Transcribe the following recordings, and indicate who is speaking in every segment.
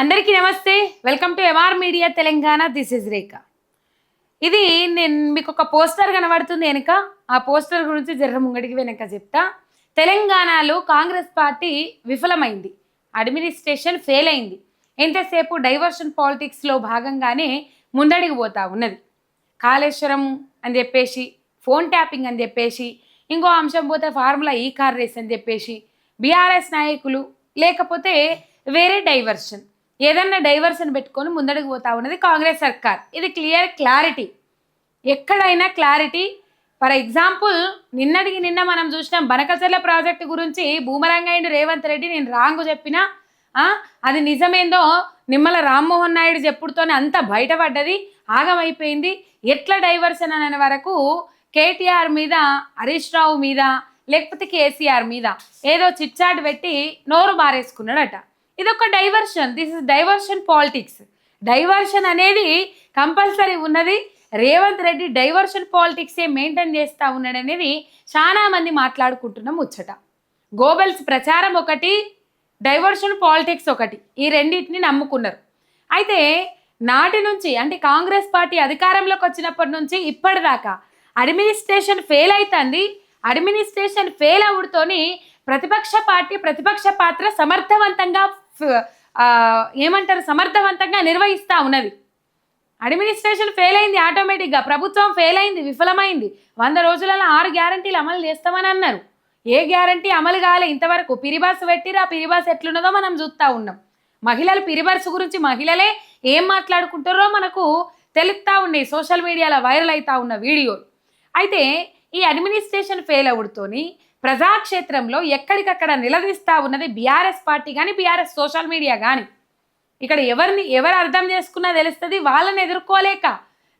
Speaker 1: అందరికీ నమస్తే. Welcome to MR media Telangana this is Rekha ఇది నేను మీకు ఒక పోస్టర్ కనబడుతుంది వెనుక. ఆ పోస్టర్ గురించి జర్ర ముంగడికి వెనక చెప్తా. తెలంగాణలో కాంగ్రెస్ పార్టీ విఫలమైంది. అడ్మినిస్ట్రేషన్ ఫెయిల్ అయింది. ఎంతసేపు డైవర్షన్ పాలిటిక్స్లో భాగంగానే ముందడికి పోతా ఉన్నది. కాళేశ్వరం అని చెప్పేసి ఫోన్ ట్యాపింగ్ అని చెప్పేసి ఇంకో అంశం పోతే ఫార్ములా ఈ కార్ రేస్ అని చెప్పేసి బీఆర్ఎస్ నాయకులు లేకపోతే వేరే డైవర్షన్ ఏదన్నా డైవర్షన్ పెట్టుకొని ముందడుగు పోతా ఉన్నది కాంగ్రెస్ సర్కార్. ఇది క్లియర్ క్లారిటీ. ఎక్కడైనా క్లారిటీ? ఫర్ ఎగ్జాంపుల్ నిన్నటికి నిన్న మనం చూసినాం బనకచర్ల ప్రాజెక్టు గురించి భూమరంగయ్యుడు రేవంత్ రెడ్డి నేను రాంగు చెప్పినా? అది నిజమేందో? నిమ్మల రామ్మోహన్ నాయుడు చెప్పుడుతోనే అంత బయటపడ్డది ఆగమైపోయింది. ఎట్లా డైవర్షన్ అనే వరకు కేటీఆర్ మీద హరీష్ రావు మీద లేకపోతే కేసీఆర్ మీద ఏదో చిట్చాట్ పెట్టి నోరు మారేసుకున్నాడట. ఇది ఒక diversion. This is diversion politics diversion అనేది కంపల్సరీ ఉన్నది. రేవంత్ రెడ్డి డైవర్షన్ పాలిటిక్సే మెయింటైన్ చేస్తూ ఉన్నాడు అనేది చాలా మాట్లాడుకుంటున్న ముచ్చట. గోబెల్స్ ప్రచారం ఒకటి డైవర్షన్ పాలిటిక్స్ ఒకటి. ఈ రెండింటిని నమ్ముకున్నారు. అయితే నాటి నుంచి అంటే కాంగ్రెస్ పార్టీ అధికారంలోకి వచ్చినప్పటి నుంచి ఇప్పటిదాకా అడ్మినిస్ట్రేషన్ ఫెయిల్ అవుతుంది అడ్మినిస్ట్రేషన్ ఫెయిల్ అవుడుతోని ప్రతిపక్ష పార్టీ ప్రతిపక్ష పాత్ర సమర్థవంతంగా ఏమంటారు? సమర్థవంతంగా నిర్వహిస్తూ ఉన్నది. అడ్మినిస్ట్రేషన్ ఫెయిల్ అయింది ఆటోమేటిక్గా ప్రభుత్వం ఫెయిల్ అయింది విఫలమైంది. వంద రోజులలో ఆరు గ్యారంటీలు అమలు చేస్తామని అన్నారు. ఏ గ్యారంటీ అమలు కాలే ఇంతవరకు? పిరిబాస్ పెట్టిరు? ఆ పిరిబాస్ ఎట్లున్నదో మనం చూస్తూ ఉన్నాం. మహిళలు పిరిబర్స్ గురించి మహిళలే ఏం మాట్లాడుకుంటారో మనకు తెలుస్తూ ఉన్నాయి. సోషల్ మీడియాలో వైరల్ అవుతా ఉన్న వీడియోలు. అయితే ఈ అడ్మినిస్ట్రేషన్ ఫెయిల్ అవుడుతోని ప్రజాక్షేత్రంలో ఎక్కడికక్కడ నిలదీస్తా ఉన్నది బీఆర్ఎస్ పార్టీ కానీ బీఆర్ఎస్ సోషల్ మీడియా కానీ ఇక్కడ ఎవరిని ఎవరు అర్థం చేసుకున్నా తెలుస్తుంది వాళ్ళని ఎదుర్కోలేక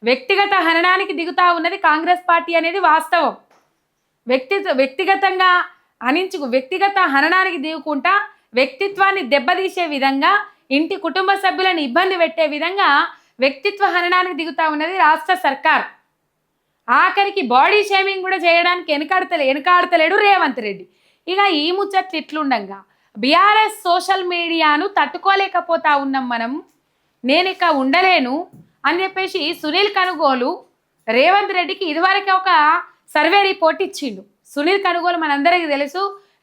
Speaker 1: వ్యక్తిగత హననానికి దిగుతా ఉన్నది కాంగ్రెస్ పార్టీ అనేది వాస్తవం. వ్యక్తి వ్యక్తిగతంగా అనించు వ్యక్తిగత హననానికి దిగుకుంటా వ్యక్తిత్వాన్ని దెబ్బతీసే విధంగా ఇంటి కుటుంబ సభ్యులను ఇబ్బంది పెట్టే విధంగా వ్యక్తిత్వ హననానికి దిగుతా ఉన్నది రాష్ట్ర సర్కార్. ఆఖరికి బాడీ షేమింగ్ కూడా చేయడానికి వెనకాడతలే వెనకాడతలేడు రేవంత్ రెడ్డి. ఇక ఈ ముచ్చట్లు ఇట్లుండగా బీఆర్ఎస్ సోషల్ మీడియాను తట్టుకోలేకపోతా ఉన్నాం మనం. నేను ఇక ఉండలేను అని చెప్పేసి సునీల్ కనుగోలు రేవంత్ రెడ్డికి ఇదివరకే ఒక సర్వే రిపోర్ట్ ఇచ్చిండు. సునీల్ కనుగోలు మనందరికీ తెలుసు.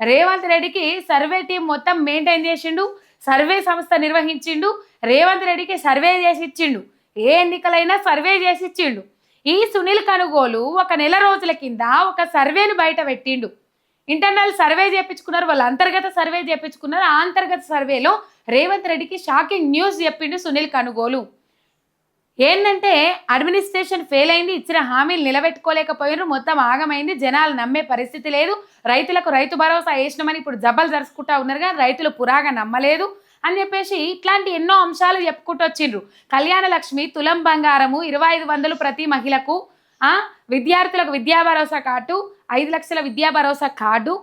Speaker 1: రేవంత్ రెడ్డికి సర్వే టీం మొత్తం మెయింటైన్ చేసిండు సర్వే సంస్థ నిర్వహించిండు రేవంత్ రెడ్డికి సర్వే చేసి ఇచ్చిండు ఏ ఎన్నికలైనా సర్వే చేసి ఇచ్చిండు ఈ సునీల్ కనుగోలు ఒక నెల రోజుల కింద ఒక సర్వేను బయట పెట్టిండు. ఇంటర్నల్ సర్వే చేయించుకున్నారు వాళ్ళ అంతర్గత సర్వే చేయించుకున్నారు ఆ అంతర్గత సర్వేలో రేవంత్ రెడ్డికి షాకింగ్ న్యూస్ చెప్పిండు సునీల్ కనుగోలు. ఏంటంటే అడ్మినిస్ట్రేషన్ ఫెయిల్ అయింది ఇచ్చిన హామీలు నిలబెట్టుకోలేకపోయినారు మొత్తం ఆగమైంది జనాలు నమ్మే పరిస్థితి లేదు. రైతులకు రైతు భరోసా వేసినామని ఇప్పుడు జబ్బలు జరుచుకుంటా ఉన్నారు కానీ రైతులు పురాగా నమ్మలేదు. అని చెప్పేసి ఇట్లాంటి ఎన్నో అంశాలు చెప్పుకుంటూ వచ్చిండ్రు. కళ్యాణ లక్ష్మి తులం బంగారము ఇరవై ఐదు వందలు ప్రతి మహిళకు ఆ, విద్యార్థులకు విద్యా భరోసా కార్డు ఐదు లక్షల విద్యా భరోసా కార్డు.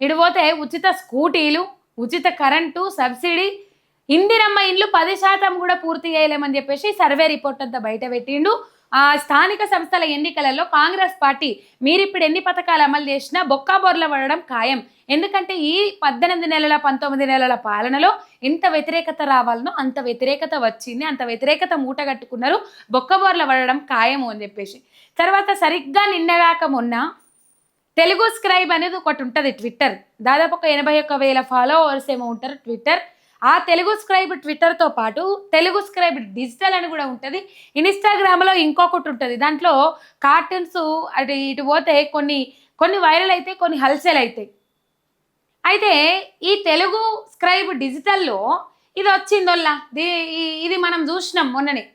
Speaker 1: ఇడిపోతే పోతే ఉచిత స్కూటీలు ఉచిత కరెంటు సబ్సిడీ. ఇందిరమ్మ ఇండ్లు పది శాతం కూడా పూర్తి చేయలేమని చెప్పేసి సర్వే రిపోర్ట్ అంతా బయట పెట్టిండు. స్థానిక సంస్థల ఎన్నికలలో కాంగ్రెస్ పార్టీ మీరు ఇప్పుడు ఎన్ని పథకాలు అమలు చేసినా బొక్కా బోర్ల పడడం ఖాయం. ఎందుకంటే ఈ పద్దెనిమిది నెలల పంతొమ్మిది నెలల పాలనలో ఎంత వ్యతిరేకత రావాలనో అంత వ్యతిరేకత వచ్చింది అంత వ్యతిరేకత మూటగట్టుకున్నారు బొక్కబోర్ల పడడం ఖాయము అని చెప్పేసి. తర్వాత సరిగ్గా నిన్నగాక మొన్న తెలుగు స్క్రైబ్ అనేది ఒకటి ఉంటుంది ట్విట్టర్. దాదాపు ఒక ఎనభై ఒక్క వేల ఫాలోవర్స్ ఏమో ఉంటారు ట్విట్టర్. ఆ తెలుగు స్క్రైబ్ ట్విట్టర్తో పాటు తెలుగు స్క్రైబ్ డిజిటల్ అని కూడా ఉంటుంది. ఇన్స్టాగ్రామ్లో ఇంకొకటి ఉంటుంది. దాంట్లో కార్టూన్స్ అటు ఇటు పోతే కొన్ని కొన్ని వైరల్ అయితే కొన్ని హల్చల్ అవుతాయి అయితే ఈ తెలుగు స్క్రైబ్ డిజిటల్లో ఇది వచ్చిందోల్లా? ది- ఇది మనం చూసినాం మొన్ననే.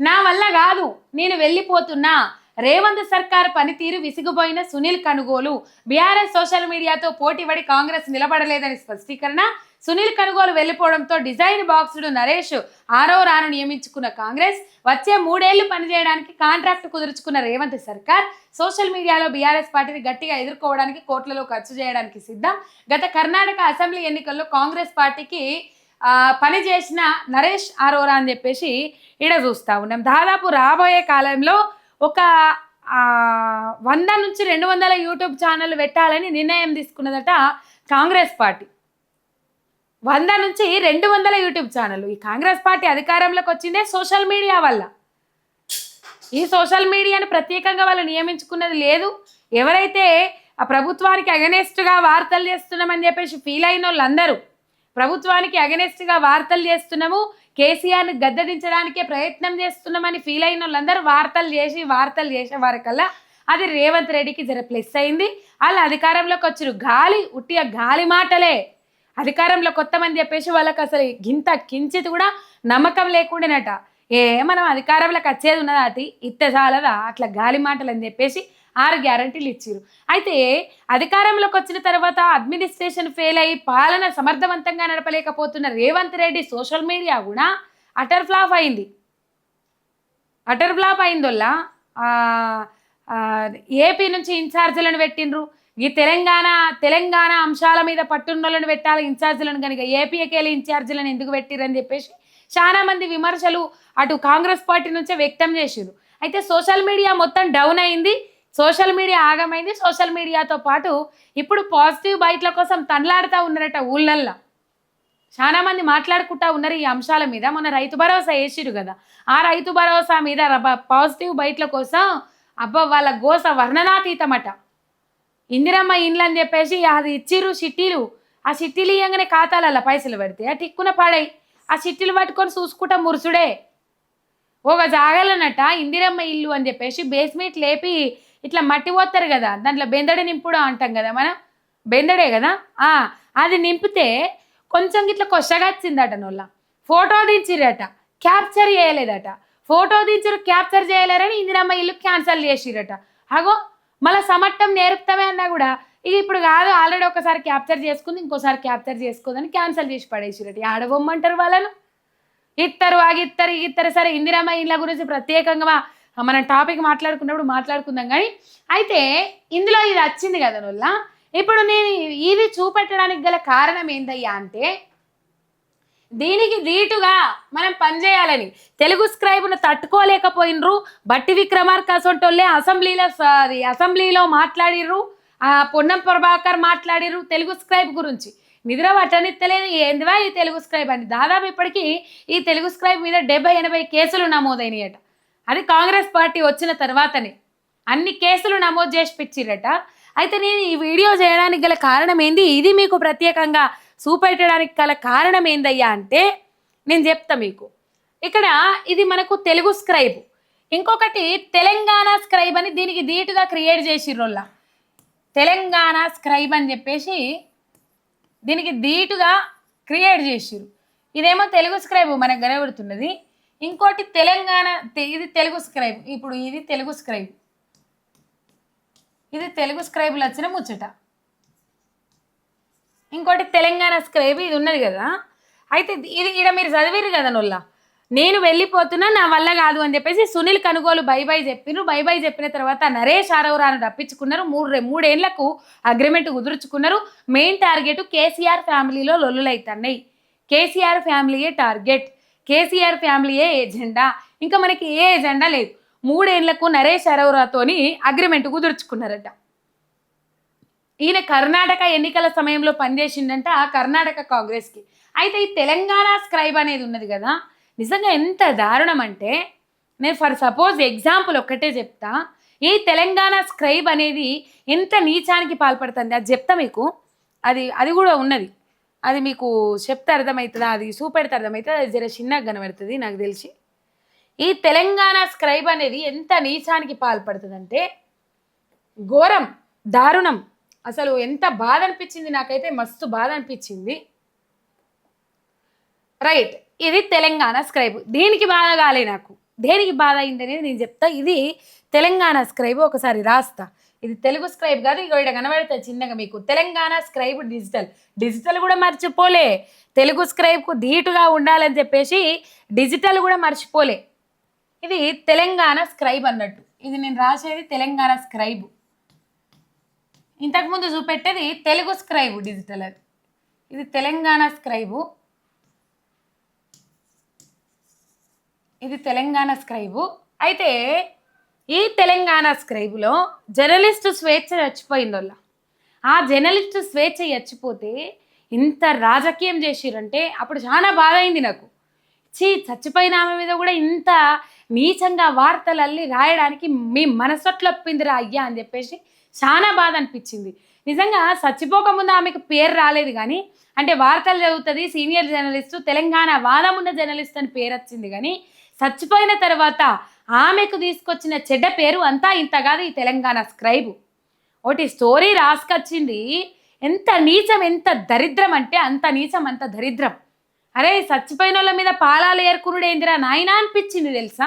Speaker 1: నా వల్ల కాదు. నేను వెళ్ళిపోతున్నా. రేవంత్ సర్కార్ పనితీరు విసిగిపోయిన సునీల్ కనుగోలు. బీఆర్ఎస్ సోషల్ మీడియాతో పోటీపడి కాంగ్రెస్ నిలబడలేదని స్పష్టీకరణ. సునీల్ కనుగోలు వెళ్ళిపోవడంతో డిజైన్ బాక్సుడు నరేష్ ఆరో రాను నియమించుకున్న కాంగ్రెస్. వచ్చే మూడేళ్ళు పనిచేయడానికి కాంట్రాక్ట్ కుదుర్చుకున్న రేవంత్ సర్కార్ సోషల్ మీడియాలో బీఆర్ఎస్ పార్టీని గట్టిగా ఎదుర్కోవడానికి కోట్లలో ఖర్చు చేయడానికి సిద్ధం. గత కర్ణాటక అసెంబ్లీ ఎన్నికల్లో కాంగ్రెస్ పార్టీకి పని చేసిన నరేష్ ఆరోరా అని చెప్పేసి ఈడ చూస్తా ఉన్నాం. దాదాపు రాబోయే కాలంలో ఒక వంద నుంచి రెండు వందల యూట్యూబ్ ఛానల్ పెట్టాలని నిర్ణయం తీసుకున్నదట కాంగ్రెస్ పార్టీ. వంద నుంచి రెండు వందల యూట్యూబ్ ఛానల్. ఈ కాంగ్రెస్ పార్టీ అధికారంలోకి వచ్చిందే సోషల్ మీడియా వల్ల. ఈ సోషల్ మీడియాను ప్రత్యేకంగా వాళ్ళు నియమించుకున్నది లేదు. ఎవరైతే ఆ ప్రభుత్వానికి అగనెస్ట్గా వార్తలు చేస్తున్నామని చెప్పేసి ఫీల్ అయిన వాళ్ళందరూ ప్రభుత్వానికి అగనెస్ట్గా వార్తలు చేస్తున్నాము కేసీఆర్ని గద్దదించడానికే ప్రయత్నం చేస్తున్నామని ఫీల్ అయిన వాళ్ళందరూ వార్తలు చేసి వార్తలు చేసే వారికల్లా అది రేవంత్ రెడ్డికి జర ప్లస్ అయింది. వాళ్ళు అధికారంలోకి వచ్చారు. గాలి ఉట్టిగా గాలి మాటలే. అధికారంలో కొత్తమని చెప్పేసి వాళ్ళకి అసలు గింత కించిత్ కూడా నమ్మకం లేకుండానట. ఏ మనం అధికారంలోకి వచ్చేది ఉన్నదా అది. ఇత్త చాలదా అట్లా గాలి మాటలు అని చెప్పేసి ఆరు గ్యారంటీలు ఇచ్చారు అయితే అధికారంలోకి వచ్చిన తర్వాత అడ్మినిస్ట్రేషన్ ఫెయిల్ అయ్యి పాలన సమర్థవంతంగా నడపలేకపోతున్న రేవంత్ రెడ్డి సోషల్ మీడియా కూడా అటర్ ఫ్లాప్ అయింది. అటర్ ఫ్లాప్ అయిందొల్ల ఏపీ నుంచి ఇన్ఛార్జీలను పెట్టిండ్రు. ఈ తెలంగాణ తెలంగాణ అంశాల మీద పట్టున్నోళ్ళను పెట్టాలి ఇన్ఛార్జీలను కనుక ఏపీకి ఇన్ఛార్జీలను ఎందుకు పెట్టిరని చెప్పేసి చాలా మంది విమర్శలు అటు కాంగ్రెస్ పార్టీ నుంచే వ్యక్తం చేసిరు అయితే సోషల్ మీడియా మొత్తం డౌన్ అయింది. సోషల్ మీడియా ఆగమైంది. సోషల్ మీడియాతో పాటు ఇప్పుడు పాజిటివ్ బయట్ల కోసం తనలాడుతూ ఉన్నారట ఊళ్ళల్లో. చాలా మంది మాట్లాడుకుంటా ఉన్నారు ఈ అంశాల మీద. మొన్న రైతు భరోసా వేసిరు కదా. ఆ రైతు భరోసా మీద రబ- పాజిటివ్ బయట్ల కోసం అబ్బ వాళ్ళ గోస వర్ణనాతీతమట. ఇందిరమ్మ ఇండ్లు అని చెప్పేసి అది ఇచ్చిరు చిట్టీలు ఆ చిట్టీలు ఇయ్యంగానే ఖాతాలలో పైసలు పెడితే ఆ టిక్కున పడాయి ఆ చిట్టీలు పట్టుకొని చూసుకుంటా మురుసుడే. ఒక జాగలనట ఇందిరమ్మ ఇల్లు అని చెప్పేసి బేస్మెంట్ లేపి ఇట్లా మట్టి పోతారు కదా దాంట్లో బెందడి నింపుడు అంటాం కదా మనం? బెందడే కదా? అది నింపితే కొంచెం ఇట్లా కొత్తగా వచ్చిందట నోళ్ళ. ఫోటో దించిరట క్యాప్చర్ చేయలేదట. ఫోటో దించరు క్యాప్చర్ చేయలేరని ఇందిరమ్మ ఇల్లు క్యాన్సల్ చేసిరట అగో మళ్ళీ సమట్టం నేర్పుతామే అన్నా కూడా ఇక ఇప్పుడు కాదు ఆల్రెడీ ఒకసారి క్యాప్చర్ చేసుకుంది ఇంకోసారి క్యాప్చర్ చేసుకోదని క్యాన్సల్ చేసి పడేసిరట ఆడబొమ్మంటారు వాళ్ళను? ఇత్తరు ఆగిత్తరు ఇత్తరు సరే ఇందిరమ్మ ఇళ్ళ గురించి ప్రత్యేకంగా మనం టాపిక్ మాట్లాడుకున్నప్పుడు మాట్లాడుకుందాం కానీ అయితే ఇందులో ఇది వచ్చింది కదా నొల్ల. ఇప్పుడు నేను ఇది చూపెట్టడానికి గల కారణం ఏందయ్యా అంటే దీనికి ధీటుగా మనం పనిచేయాలని. తెలుగు స్క్రైబ్ను తట్టుకోలేకపోయినరు బట్టి విక్రమార్క అసొంటోళ్ళే అసెంబ్లీలో స- అది అసెంబ్లీలో మాట్లాడిర్రు ఆ పొన్నం ప్రభాకర్ మాట్లాడిర్రు తెలుగు స్క్రైబ్ గురించి. నిద్ర పట్టనిత్తలేదు ఏందివా ఈ తెలుగు స్క్రైబ్ అని. దాదాపు ఇప్పటికీ ఈ తెలుగు స్క్రైబ్ మీద డెబ్బై ఎనభై కేసులు నమోదైనాయట. అది కాంగ్రెస్ పార్టీ వచ్చిన తర్వాతనే. అన్ని కేసులు నమోదు చేసి పిచ్చిరట. అయితే నేను ఈ వీడియో చేయడానికి గల కారణం ఏంది? ఇది మీకు ప్రత్యేకంగా చూపెట్టడానికి గల కారణం ఏందయ్యా అంటే నేను చెప్తా మీకు. ఇక్కడ ఇది మనకు తెలుగు స్క్రైబ్. ఇంకొకటి తెలంగాణ స్క్రైబ్ అని దీనికి ధీటుగా క్రియేట్ చేసిర్రోళ్ళ. తెలంగాణ స్క్రైబ్ అని చెప్పేసి దీనికి ధీటుగా క్రియేట్ చేసిర్రు. ఇదేమో తెలుగు స్క్రైబ్ మనకు కనబడుతున్నది. ఇంకోటి తెలంగాణ తె- ఇది తెలుగు స్క్రైబ్ ఇప్పుడు ఇది తెలుగు స్క్రైబ్ ఇది తెలుగు స్క్రైబ్లు వచ్చిన ముచ్చట. ఇంకోటి తెలంగాణ స్క్రైబ్ ఇది ఉన్నది కదా. అయితే ఇది ఇక్కడ మీరు చదివిరు కదా నొల్లా. నేను వెళ్ళిపోతున్నా నా వల్ల కాదు అని చెప్పేసి సునీల్ కనుగోలు బై బై చెప్పిను బై బై చెప్పిన తర్వాత నరేష్ ఆరవరాను రప్పించుకున్నారు. మూడు రె- మూడేళ్ళకు అగ్రిమెంట్ కుదుర్చుకున్నారు. మెయిన్ టార్గెట్ కేసీఆర్ ఫ్యామిలీలో లొల్లులైతున్నాయి. కేసీఆర్ ఫ్యామిలీయే టార్గెట్ కేసీఆర్ ఫ్యామిలీయే ఎజెండా ఇంకా మనకి ఏ ఎజెండా లేదు. మూడేళ్ళకు నరేష్ అరోరాతోని అగ్రిమెంట్ కుదుర్చుకున్నారట. ఈయన కర్ణాటక ఎన్నికల సమయంలో పనిచేసిండంట కర్ణాటక కాంగ్రెస్కి. అయితే ఈ తెలంగాణ స్క్రైబ్ అనేది ఉన్నది కదా? నిజంగా ఎంత దారుణం అంటే నేను ఫర్ సపోజ్ ఎగ్జాంపుల్ ఒక్కటే చెప్తా. ఈ తెలంగాణ స్క్రైబ్ అనేది ఎంత నీచానికి పాల్పడుతుంది? అది చెప్తా మీకు? అది అది కూడా ఉన్నది. అది మీకు చెప్తే అర్థమవుతుందా? అది చూపెడితే అర్థమవుతుంది? అది జర చిన్నగా కనబడుతుంది నాకు తెలిసి. ఈ తెలంగాణ స్క్రైబ్ అనేది ఎంత నీచానికి పాల్పడుతుందంటే ఘోరం దారుణం. అసలు ఎంత బాధ అనిపించింది నాకైతే మస్తు బాధ అనిపించింది. రైట్ ఇది తెలంగాణ స్క్రైబ్. దీనికి బాధ కాలే నాకు? దేనికి బాధ అయింది అనేది నేను చెప్తా. ఇది తెలంగాణ స్క్రైబ్ ఒకసారి రాస్తా. ఇది తెలుగు స్క్రైబ్ కాదు ఇక ఇక్కడ కనబడుతుంది చిన్నగా మీకు. తెలంగాణ స్క్రైబ్ డిజిటల్ డిజిటల్ కూడా మర్చిపోలే. తెలుగు స్క్రైబ్కు ధీటుగా ఉండాలని చెప్పేసి డిజిటల్ కూడా మర్చిపోలే. ఇది తెలంగాణ స్క్రైబ్ అన్నట్టు. ఇది నేను రాసేది తెలంగాణ స్క్రైబ్ ఇంతకుముందు చూపెట్టేది తెలుగు స్క్రైబ్ డిజిటల్ అది. ఇది తెలంగాణ స్క్రైబు ఇది తెలంగాణ స్క్రైబు అయితే ఈ తెలంగాణ స్క్రైబులో జర్నలిస్టు స్వేచ్ఛ చచ్చిపోయింది ఆ జర్నలిస్టు స్వేచ్ఛ చచ్చిపోతే ఇంత రాజకీయం చేసిరంటే అప్పుడు చాలా బాధ అయింది నాకు. చీ చచ్చిపోయిన ఆమె మీద కూడా ఇంత నీచంగా వార్తలు అల్లి రాయడానికి మీ మనసొట్లొప్పిందిరా అయ్యా అని చెప్పేసి చాలా బాధ అనిపించింది నిజంగా చచ్చిపోకముందు ఆమెకు పేరు రాలేదు కానీ అంటే వార్తలు చదువుతుంది సీనియర్ జర్నలిస్టు తెలంగాణ వాదమున్న జర్నలిస్ట్ అని పేరు వచ్చింది కానీ చచ్చిపోయిన తర్వాత ఆమెకు తీసుకొచ్చిన చెడ్డ పేరు అంతా ఇంత కాదు ఈ తెలంగాణ స్క్రైబు. ఒకటి స్టోరీ రాసుకొచ్చింది ఎంత నీచం ఎంత దరిద్రం అంటే అంత నీచం అంత దరిద్రం. అరే చచ్చిపోయిన వాళ్ళ మీద పాలాలు ఏర్కురుడు ఏందిరా నాయనా అనిపించింది తెలుసా?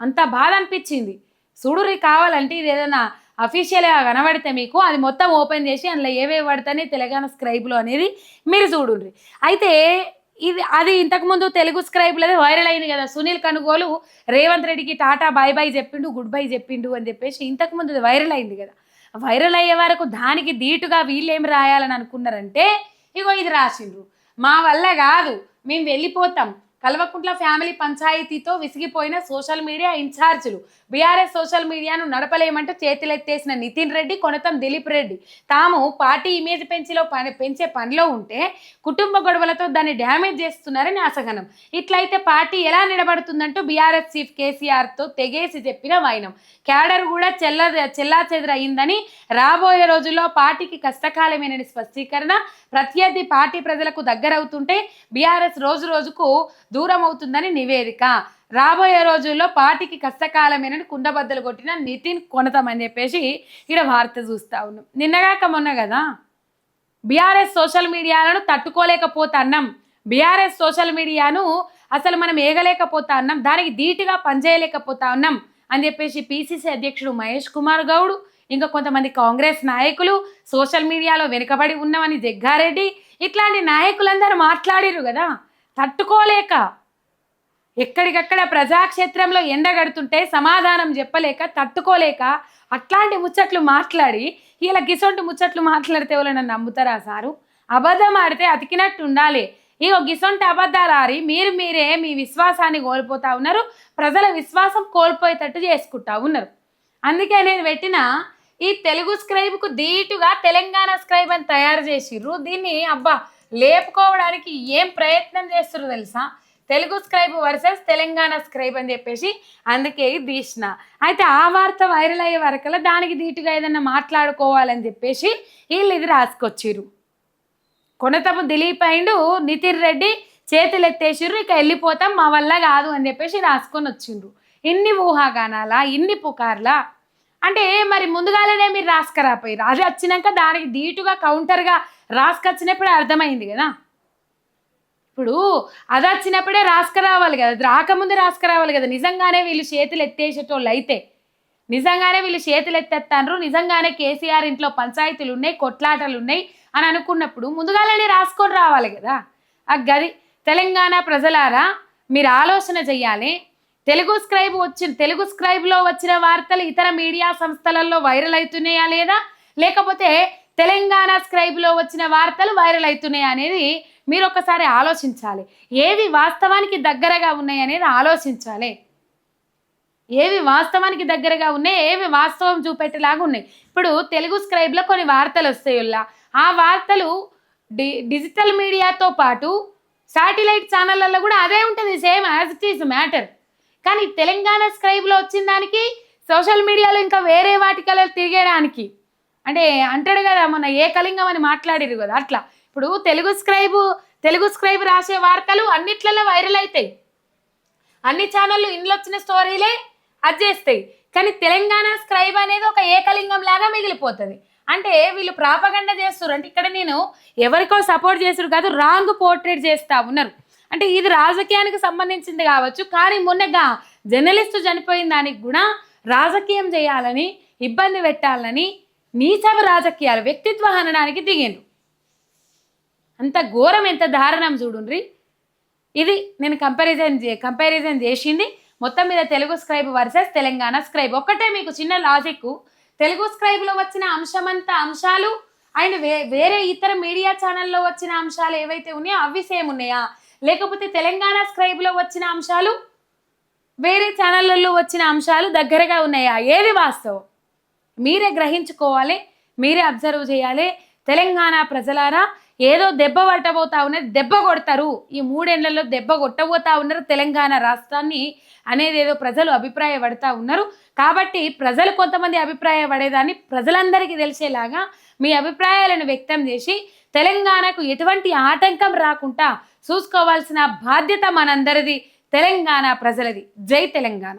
Speaker 1: అంత బాధ అనిపించింది. చూడురి కావాలంటే ఇది ఏదైనా అఫీషియల్గా కనబడితే మీకు అది మొత్తం ఓపెన్ చేసి అందులో ఏవేవి పడతానే తెలంగాణ స్క్రైబ్లో అనేది మీరు చూడుండ్రి. అయితే ఇది అది ఇంతకుముందు తెలుగు స్క్రైబ్లో వైరల్ అయింది కదా. సునీల్ కనుగోలు రేవంత్ రెడ్డికి టాటా బాయ్ బాయ్ చెప్పిండు గుడ్ బై చెప్పిండు అని చెప్పేసి ఇంతకుముందు అది వైరల్ అయింది కదా. వైరల్ అయ్యే వరకు దానికి ధీటుగా వీళ్ళు రాయాలని అనుకున్నారంటే ఇగో ఇది రాసిండ్రు. మా వల్ల కాదు మేము వెళ్ళిపోతాం. కల్వకుంట్ల ఫ్యామిలీ పంచాయతీతో విసిగిపోయిన సోషల్ మీడియా ఇన్ఛార్జీలు. బీఆర్ఎస్ సోషల్ మీడియాను నడపలేమంటూ చేతులెత్తేసిన నితిన్ రెడ్డి కొనతం దిలీప్ రెడ్డి. తాము పార్టీ ఇమేజ్ పెంచిలో పని పెంచే పనిలో ఉంటే కుటుంబ గొడవలతో దాన్ని డ్యామేజ్ చేస్తున్నారని అసహనం. ఇట్లయితే పార్టీ ఎలా నిలబడుతుందంటూ బీఆర్ఎస్ చీఫ్ కేసీఆర్తో తెగేసి చెప్పిన వైనం. క్యాడర్ కూడా చెల్ల చెల్లా చెదరయిందని రాబోయే రోజుల్లో పార్టీకి కష్టకాలమేనని స్పష్టీకరణ. ప్రత్యర్థి పార్టీ ప్రజలకు దగ్గరవుతుంటే బీఆర్ఎస్ రోజు రోజుకు దూరం అవుతుందని నివేదిక. రాబోయే రోజుల్లో పార్టీకి కష్టకాలమేనని కుండబద్దలు కొట్టిన నితిన్ కొనతామని చెప్పేసి ఇక్కడ వార్త చూస్తా ఉన్నాం. నిన్నగాక మొన్న కదా? బీఆర్ఎస్ సోషల్ మీడియాలను తట్టుకోలేకపోతున్నాం. బీఆర్ఎస్ సోషల్ మీడియాను అసలు మనం ఏగలేకపోతా ఉన్నాం. దానికి ధీటుగా పనిచేయలేకపోతా ఉన్నాం అని చెప్పేసి పిసిసి అధ్యక్షుడు మహేష్ కుమార్ గౌడ్ ఇంకా కొంతమంది కాంగ్రెస్ నాయకులు సోషల్ మీడియాలో వెనుకబడి ఉన్నామని జగ్గారెడ్డి ఇట్లాంటి నాయకులందరూ మాట్లాడిరు కదా? తట్టుకోలేక ఎక్కడికక్కడ ప్రజాక్షేత్రంలో ఎండగడుతుంటే సమాధానం చెప్పలేక తట్టుకోలేక అట్లాంటి ముచ్చట్లు మాట్లాడి ఇలా గిసొంటి ముచ్చట్లు మాట్లాడితే ఎవరైనా నమ్ముతారా సారు? అబద్ధం ఆడితే అతికినట్టు ఉండాలి. ఇగో గిసొంటి అబద్ధాలు ఆరి మీరు మీరే మీ విశ్వాసాన్ని కోల్పోతా ఉన్నారు ప్రజల విశ్వాసం కోల్పోయేటట్టు చేసుకుంటా ఉన్నారు. అందుకే నేను పెట్టిన ఈ తెలుగు స్క్రైబ్కు ధీటుగా తెలంగాణ స్క్రైబ్ అని తయారు చేసిర్రు. దీన్ని అబ్బా లేపుకోవడానికి ఏం ప్రయత్నం చేస్తారు తెలుసా? Telugu scribe versus Telangana scribe అని చెప్పేసి అందుకే తీసిన అయితే ఆ వార్త వైరల్ అయ్యే వరకల్లా దానికి ధీటుగా ఏదన్నా మాట్లాడుకోవాలని చెప్పేసి వీళ్ళు ఇది రాసుకొచ్చిర్రు. కొనతము దిలీప్ అయిండు నితిన్ రెడ్డి చేతులు ఎత్తేసిర్రు ఇక వెళ్ళిపోతాం మా వల్ల కాదు అని చెప్పేసి రాసుకొని వచ్చిండ్రు. ఇన్ని ఊహాగానాలా ఇన్ని పుకార్లా? అంటే మరి ముందుగానే మీరు రాసుకరాపోయి అది వచ్చినాక దానికి ధీటుగా కౌంటర్గా రాసుకొచ్చినప్పుడే అర్థమైంది కదా. ఇప్పుడు అది వచ్చినప్పుడే రాసుకురావాలి కదా. అది రాకముందే రాసుకురావాలి కదా. నిజంగానే వీళ్ళు చేతులు ఎత్తేసేటోళ్ళు అయితే. నిజంగానే వీళ్ళు చేతులు ఎత్తేస్తాండ్రు నిజంగానే కేసీఆర్ ఇంట్లో పంచాయతీలు ఉన్నాయి కొట్లాటలు ఉన్నాయి అని అనుకున్నప్పుడు ముందుగానే రాసుకొని రావాలి కదా. ఆ గది తెలంగాణ ప్రజలారా మీరు ఆలోచన చెయ్యాలి. తెలుగు స్క్రైబ్ వచ్చిన తెలుగు స్క్రైబ్లో వచ్చిన వార్తలు ఇతర మీడియా సంస్థలలో వైరల్ అవుతున్నాయా లేదా? లేకపోతే తెలంగాణ స్క్రైబ్లో వచ్చిన వార్తలు వైరల్ అవుతున్నాయి అనేది మీరు ఒకసారి ఆలోచించాలి. ఏవి వాస్తవానికి దగ్గరగా ఉన్నాయి అనేది ఆలోచించాలి. ఏవి వాస్తవానికి దగ్గరగా ఉన్నాయి ఏవి వాస్తవం చూపెట్టేలాగా ఉన్నాయి. ఇప్పుడు తెలుగు స్క్రైబ్లో కొన్ని వార్తలు వస్తాయి ఆ వార్తలు డి డిజిటల్ మీడియాతో పాటు శాటిలైట్ ఛానళ్ళల్లో కూడా అదే ఉంటుంది same as it is matter. కానీ తెలంగాణ స్క్రైబ్లో వచ్చిన దానికి సోషల్ మీడియాలో ఇంకా వేరే వాటికల్లో తిరిగేయడానికి అంటే అంటాడు కదా మొన్న ఏకలింగం అని మాట్లాడిరు కదా అట్లా. ఇప్పుడు తెలుగు స్క్రైబ్ తెలుగు స్క్రైబ్ రాసే వార్తలు అన్నిట్లలో వైరల్ అవుతాయి అన్ని ఛానళ్ళు ఇంట్లో వచ్చిన స్టోరీలే అది చేస్తాయి. కానీ తెలంగాణ స్క్రైబ్ అనేది ఒక ఏకలింగం లాగా మిగిలిపోతుంది. అంటే వీళ్ళు ప్రాపగండ చేస్తారు అంటే ఇక్కడ నేను ఎవరికో సపోర్ట్ చేస్తారు కాదు రాంగ్ పోర్ట్రేట్ చేస్తా ఉన్నారు. అంటే ఇది రాజకీయానికి సంబంధించింది కావచ్చు కానీ మొన్నగా జర్నలిస్టు చనిపోయిన దానికి కూడా రాజకీయం చేయాలని ఇబ్బంది పెట్టాలని నీచవ రాజకీయాలు వ్యక్తిత్వ హననానికి దిగిండ్రు. అంత ఘోరం ఎంత దారుణం చూడుండ్రి. ఇది నేను కంపారిజన్ చే కంపారిజన్ చేసింది. మొత్తం మీద Telugu scribe versus Telangana scribe ఒక్కటే మీకు చిన్న లాజిక్ తెలుగు స్క్రైబ్లో వచ్చిన అంశమంతా అంశాలు అండ్ వే వేరే ఇతర మీడియా ఛానల్లో వచ్చిన అంశాలు ఏవైతే ఉన్నాయో అవి సేమ్ ఉన్నాయా? లేకపోతే తెలంగాణ స్క్రైబ్లో వచ్చిన అంశాలు వేరే ఛానళ్ళల్లో వచ్చిన అంశాలు దగ్గరగా ఉన్నాయా? ఏది వాస్తవం? మీరే గ్రహించుకోవాలి మీరే అబ్జర్వ్ చేయాలి. తెలంగాణ ప్రజలారా ఏదో దెబ్బ పట్టబోతా ఉన్నది దెబ్బ కొడతారు. ఈ మూడేళ్ళలో దెబ్బ కొట్టబోతా ఉన్నారు తెలంగాణ రాష్ట్రాన్ని అనేది ఏదో ప్రజలు అభిప్రాయపడతా ఉన్నారు. కాబట్టి ప్రజలు కొంతమంది అభిప్రాయపడేదాన్ని ప్రజలందరికీ తెలిసేలాగా మీ అభిప్రాయాలను వ్యక్తం చేసి తెలంగాణకు ఎటువంటి ఆటంకం రాకుండా చూసుకోవాల్సిన బాధ్యత మనందరిది తెలంగాణ ప్రజలది. జై తెలంగాణ.